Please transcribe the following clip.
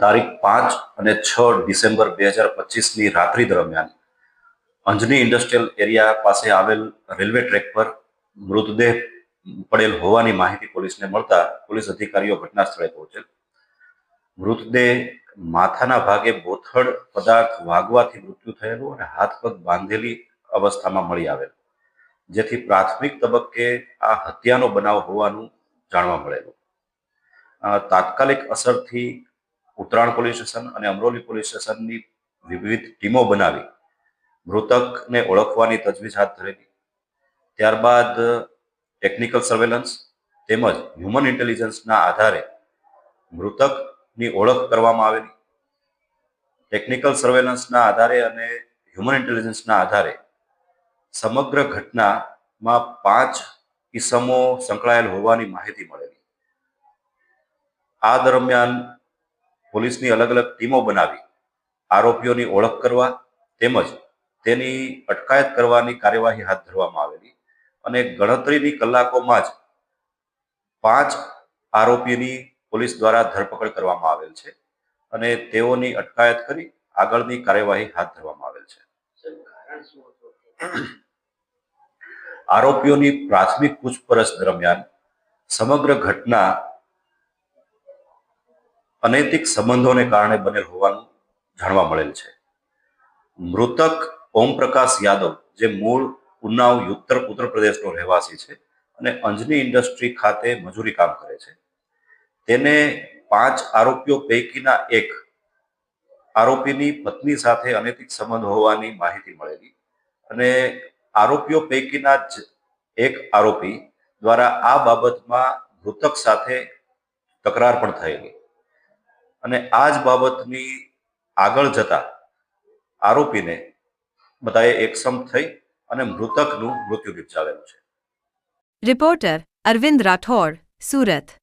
તારીખ પાંચ અને છ ડિસેમ્બર બે હજાર પચીસની રાત્રિ દરમિયાન અંજની ઇન્ડસ્ટ્રીયલ એરિયા પાસે આવેલ રેલવે ટ્રેક પર મૃતદેહ પડેલ હોવાની માહિતી પોલીસને મળતા પોલીસ અધિકારીઓ ઘટના સ્થળે પહોંચેલ. મૃતદેહ માથાના ભાગે બોથડ પદાર્થ વાગવાથી મૃત્યુ થયેલું અને હાથ પગ બાંધેલી અવસ્થામાં મળી આવેલ. જેથી પ્રાથમિક તબક્કે આ હત્યાનો બનાવ હોવાનું જાણવા મળેલું. તાત્કાલિક અસરથી ઉત્તરાયણ પોલીસ સ્ટેશન અને અમરોલી પોલીસ સ્ટેશનની વિવિધ ટીમો બનાવી મૃતકને ઓળખવાની તજવીજ હાથ ધરેલી. ત્યારબાદ ટેકનિકલ સર્વેલન્સ તેમજ હ્યુમન ઇન્ટેલિજન્સના આધારે મૃતકની ઓળખ કરવામાં આવેલી. ટેકનિકલ સર્વેલન્સના આધારે અને હ્યુમન ઇન્ટેલિજન્સના આધારે સમગ્ર ઘટનામાં પાંચ ઈસમો સંકળાયેલ હોવાની માહિતી મળેલી. આ દરમિયાન પોલીસની અલગ અલગ ટીમો બનાવી આરોપીઓની ઓળખ કરવા તેમજ તેની અટકાયત કરવાની કાર્યવાહી હાથ ધરવામાં આવેલી અને ગણતરીની કલાકોમાં જ પાંચ આરોપીની પોલીસ દ્વારા ધરપકડ કરવામાં આવેલ છે અને તેઓની અટકાયત કરી આગળની કાર્યવાહી હાથ ધરવામાં આવેલ છે. આરોપીઓની પ્રાથમિક પૂછપરછ દરમિયાન સમગ્ર ઘટના અનૈતિક સંબંધોને કારણે બનેલ હોવાનું જાણવા મળેલ છે. મૃતક ઓમપ્રકાશ યાદવ, જે મૂળ ઉન્નાવ ઉત્તર ઉત્તર પ્રદેશનો રહેવાસી છે અને અંજની ઇન્ડસ્ટ્રી ખાતે મજૂરી કામ કરે છે. તેને પાંચ આરોપીઓ પૈકીના એક આરોપીની પત્ની સાથે અનૈતિક સંબંધ હોવાની માહિતી મળેલી અને આરોપીઓ પૈકીના જ એક આરોપી દ્વારા આ બાબતમાં મૃતક સાથે તકરાર પણ થયેલી. અને આ જ બાબતની આગળ જતા આરોપીને બધાએ એકસમ થઈ અને મૃતકનું મૃત્યુ નિપજાવેલું છે. રિપોર્ટર અરવિંદ રાઠોડ, સુરત.